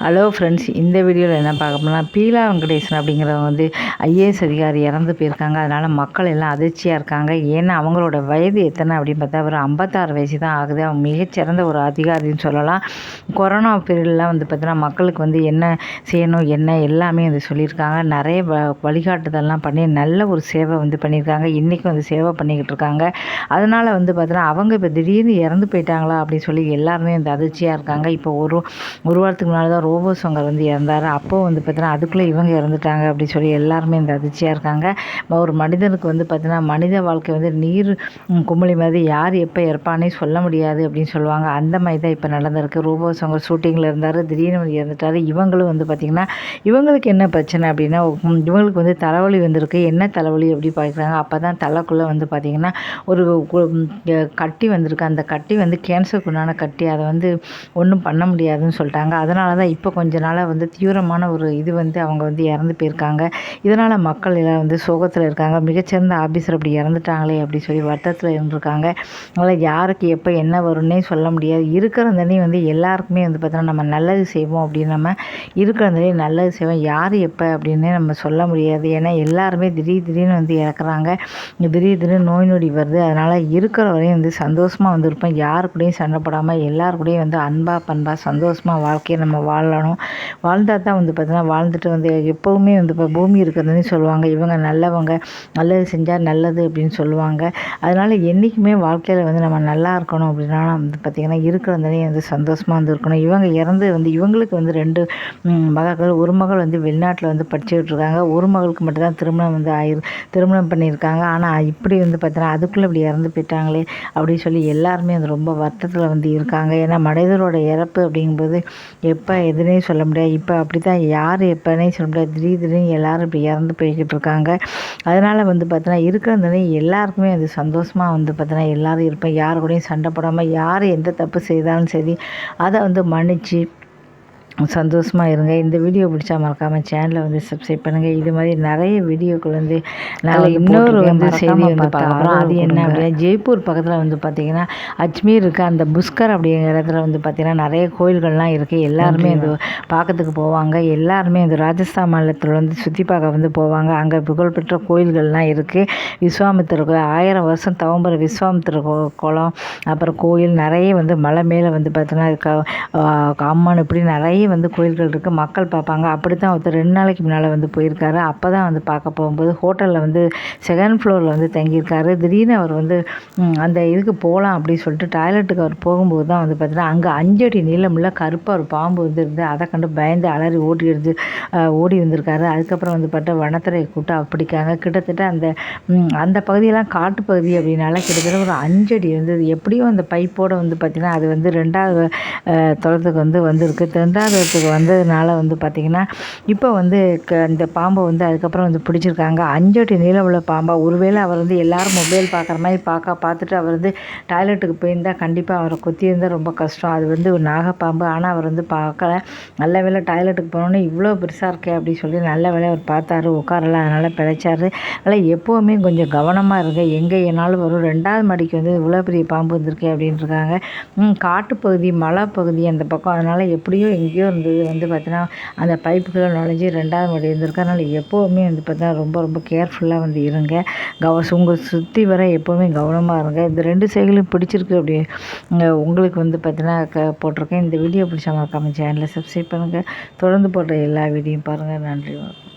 Hello friends இந்த வீடியோவில் என்ன பார்க்க போனால் பீலா வெங்கடேசன் அப்படிங்கிறவங்க வந்து ஐஏஎஸ் அதிகாரி இறந்து போயிருக்காங்க. அதனால் மக்கள் எல்லாம் அதிர்ச்சியாக இருக்காங்க. ஏன்னா அவங்களோட வயது எத்தனை அப்படின்னு பார்த்தா ஒரு ஐம்பத்தாறு வயசு தான் ஆகுது. அவங்க மிகச்சிறந்த ஒரு அதிகாரின்னு சொல்லலாம். கொரோனா பீரியட்லாம் வந்து பார்த்தீங்கன்னா மக்களுக்கு வந்து என்ன செய்யணும் என்ன எல்லாமே வந்து சொல்லியிருக்காங்க. நிறைய வ வழிகாட்டுதல்லாம் பண்ணி நல்ல ஒரு சேவை வந்து பண்ணியிருக்காங்க. இன்றைக்கும் வந்து சேவை பண்ணிக்கிட்டு இருக்காங்க. அதனால் வந்து பார்த்தீங்கன்னா அவங்க இப்போ திடீர்னு இறந்து போயிட்டாங்களா அப்படின்னு சொல்லி எல்லாருமே வந்து அதிர்ச்சியாக இருக்காங்க. இப்போ ஒரு ஒரு வாரத்துக்கு முன்னால் தான் ரோபோ சங்கர் வந்து இறந்தார். அப்போது வந்து பார்த்தீங்கன்னா அதுக்குள்ளே இவங்க இறந்துட்டாங்க அப்படின்னு சொல்லி எல்லாருமே இந்த அதிர்ச்சியாக இருக்காங்க. ஒரு மனிதனுக்கு வந்து பார்த்தீங்கன்னா மனித வாழ்க்கை வந்து நீர் குமிழி மாதிரி யார் எப்போ இறப்பானே சொல்ல முடியாது அப்படின்னு சொல்லுவாங்க. அந்த மாதிரி தான் இப்போ நடந்திருக்கு. ரோபோ சங்கர் ஷூட்டிங்கில் இருந்தார் திடீர்னு இறந்துட்டார். இவங்களும் வந்து பார்த்திங்கன்னா இவங்களுக்கு என்ன பிரச்சனை அப்படின்னா இவங்களுக்கு வந்து தலைவலி வந்திருக்கு. என்ன தலைவலி அப்படி பார்க்குறாங்க அப்போ தான் தலைக்குள்ளே வந்து பார்த்திங்கன்னா ஒரு கட்டி வந்திருக்கு. அந்த கட்டி வந்து கேன்சருக்கு உண்டான கட்டி. அதை வந்து ஒன்றும் பண்ண முடியாதுன்னு சொல்லிட்டாங்க. அதனால தான் இப்போ கொஞ்ச நாளாக வந்து தீவிரமான ஒரு இது வந்து அவங்க வந்து இறந்து போயிருக்காங்க. இதனால் மக்கள் எல்லாம் வந்து சோகத்தில் இருக்காங்க. மிகச்சிறந்த ஆஃபீஸர் அப்படி இறந்துட்டாங்களே அப்படி சொல்லி வருத்தத்தில் இருந்திருக்காங்க. அதனால் யாருக்கு எப்போ என்ன வரும்னே சொல்ல முடியாது. இருக்கிற தண்ணி வந்து எல்லாருக்குமே வந்து பார்த்தோன்னா நம்ம நல்லது செய்வோம் அப்படின்னு நம்ம இருக்கிற தண்ணி நல்லது செய்வோம். யார் எப்போ அப்படின்னே நம்ம சொல்ல முடியாது. ஏன்னா எல்லாருமே திடீர் திடீர்னு வந்து இறக்குறாங்க. திடீர் திடீர்னு நோய் நொடி வருது. அதனால் இருக்கிற வரையும் வந்து சந்தோஷமாக வந்து இருப்போம் யாரு கூடயும் சண்டை போடாமல் எல்லாரு கூடயும் வந்து அன்பாக பண்பாக சந்தோஷமாக வாழ்க்கையை நம்ம வாழணும். வாழ்ந்தால் தான் வந்து பார்த்தீங்கன்னா வாழ்ந்துட்டு வந்து எப்போவுமே வந்து இப்போ பூமி இருக்கிறதுன்னு சொல்லுவாங்க. இவங்க நல்லவங்க நல்லது செஞ்சால் நல்லது அப்படின்னு சொல்லுவாங்க. அதனால் என்றைக்குமே வாழ்க்கையில் வந்து நம்ம நல்லா இருக்கணும் அப்படின்னா வந்து பார்த்திங்கன்னா இருக்கிறதுனே வந்து சந்தோஷமாக வந்து இருக்கணும். இவங்க இறந்து வந்து இவங்களுக்கு வந்து ரெண்டு மகள்கள் ஒரு மகள் வந்து வெளிநாட்டில் வந்து படிச்சுக்கிட்டு இருக்காங்க ஒரு மகளுக்கு மட்டும்தான் திருமணம் வந்து ஆயிரு திருமணம் பண்ணியிருக்காங்க. ஆனால் இப்படி வந்து பார்த்தீங்கன்னா அதுக்குள்ளே இப்படி இறந்து போயிட்டாங்களே அப்படின்னு சொல்லி எல்லாருமே வந்து ரொம்ப வருத்தத்தில் வந்து இருக்காங்க. ஏன்னா மனிதரோட இறப்பு அப்படிங்கும்போது எப்போ எதுனே சொல்ல முடியாது. இப்போ அப்படி தான் யார் எப்போனே சொல்ல முடியாது. திடீர் திடீர்னு எல்லோரும் இப்படி இறந்து போய்கிட்டு இருக்காங்க. அதனால் வந்து பார்த்தோன்னா இருக்கிறதுனே எல்லாருக்குமே அது சந்தோஷமாக வந்து பார்த்தோன்னா எல்லோரும் இருப்பேன் யார் கூடயும் சண்டை போடாமல் யார் எந்த தப்பு செய்தாலும் சரி அதை வந்து மன்னித்து சந்தோஷமாக இருங்க. இந்த வீடியோ பிடிச்சா மறக்காமல் சேனலை வந்து சப்ஸ்கிரைப் பண்ணுங்கள் இது மாதிரி நிறைய வீடியோக்கள் வந்து நாங்கள் இன்னொரு வந்து செய்தி வந்து பார்க்குறோம் அது என்ன அப்படின்னா ஜெய்ப்பூர் பக்கத்தில் வந்து பார்த்திங்கன்னா அஜ்மீர் இருக்க அந்த புஷ்கர் அப்படிங்கிற இடத்துல வந்து பார்த்திங்கன்னா நிறைய கோயில்கள்லாம் இருக்குது எல்லாருமே இந்த பார்க்கறதுக்கு போவாங்க. எல்லாருமே இந்த ராஜஸ்தான் மாநிலத்தில் வந்து சுற்றி பார்க்க வந்து போவாங்க. அங்கே புகழ்பெற்ற கோயில்கள்லாம் இருக்குது விஸ்வாமித்திர கோயில் ஆயிரம் வருஷம் தவம்பர விஸ்வாமித்திர குளம் அப்புறம் கோயில் நிறைய வந்து மலை மேலே வந்து பார்த்தீங்கன்னா அம்மன் இப்படி நிறைய நிறைய வந்து கோயில்கள் இருக்குது மக்கள் பார்ப்பாங்க. அப்படி தான் ஒருத்தர் ரெண்டு நாளைக்கு முன்னால் வந்து போயிருக்காரு. அப்போ தான் வந்து பார்க்க போகும்போது ஹோட்டலில் வந்து செகண்ட் ஃப்ளோரில் வந்து தங்கியிருக்காரு. திடீர்னு அவர் வந்து அந்த இதுக்கு போகலாம் அப்படின்னு சொல்லிட்டு டாய்லெட்டுக்கு அவர் போகும்போது தான் வந்து பார்த்தீங்கன்னா அங்கே அஞ்சடி நீளமுள்ள கருப்பாக ஒரு பாம்பு வந்துருந்து அதை கண்டு பயந்து அலறி ஓடி இருந்து ஓடி வந்திருக்காரு. அதுக்கப்புறம் வந்து பார்த்தா வனத்துறையை கூட்டம் அப்படிக்காங்க. கிட்டத்தட்ட அந்த அந்த பகுதியெல்லாம் காட்டு பகுதி அப்படின்னால கிட்டத்தட்ட ஒரு அஞ்சடி இருந்தது எப்படியும் அந்த பைப்போடு வந்து பார்த்திங்கன்னா அது வந்து ரெண்டாவது தொலைத்துக்கு வந்து வந்திருக்கு. ரெண்டாவது விவசாயத்துக்கு வந்ததுனால வந்து பார்த்திங்கன்னா இப்போ வந்து க இந்த பாம்பை வந்து அதுக்கப்புறம் வந்து பிடிச்சிருக்காங்க. அஞ்சடி நீளம் உள்ள பாம்பை. ஒருவேளை அவர் வந்து எல்லோரும் மொபைல் பார்க்குற மாதிரி பார்க்க பார்த்துட்டு அவர் வந்து டாய்லெட்டுக்கு போயிருந்தால் கண்டிப்பாக அவரை கொத்தியிருந்தால் ரொம்ப கஷ்டம். அது வந்து ஒரு நாகப்பாம்பு ஆனால் அவர் வந்து பார்க்கல நல்ல வேலை டாய்லெட்டுக்கு போனோன்னே இவ்வளோ பெருசாக இருக்கே அப்படின்னு சொல்லி நல்ல வேலை அவர் பார்த்தாரு. உட்காரல. அதனால் பிழைச்சாரு. அதனால் எப்போவுமே கொஞ்சம் கவனமாக இருங்க. எங்கே என்னாலும் வரும். ரெண்டாவது மடிக்கு வந்து இவ்வளோ பெரிய பாம்பு வந்திருக்கு அப்படின்ட்டுருக்காங்க காட்டுப்பகுதி மலைப்பகுதி அந்த பக்கம். அதனால் எப்படியோ எங்கேயோ எங்கேயோ இருந்தது வந்து பார்த்தீங்கன்னா அந்த பைப்புக்குள்ளே நுழைஞ்சி ரெண்டாவது முறை இருந்திருக்கு. அதனால் எப்போவுமே வந்து பார்த்தீங்கன்னா ரொம்ப ரொம்ப கேர்ஃபுல்லாக வந்து இருங்க. கவ உங்கள் சுற்றி வர எப்போவுமே கவனமாக இருங்க. இந்த ரெண்டு சைக்கிளும் பிடிச்சிருக்கு அப்படி உங்களுக்கு வந்து பார்த்தீங்கன்னா க போட்டிருக்கேன். இந்த வீடியோ பிடிச்சா மறக்காமல் சேனலை சப்ஸ்கிரைப் பண்ணுங்கள் தொடர்ந்து போடுற எல்லா வீடியும் பாருங்கள் நன்றி வணக்கம்.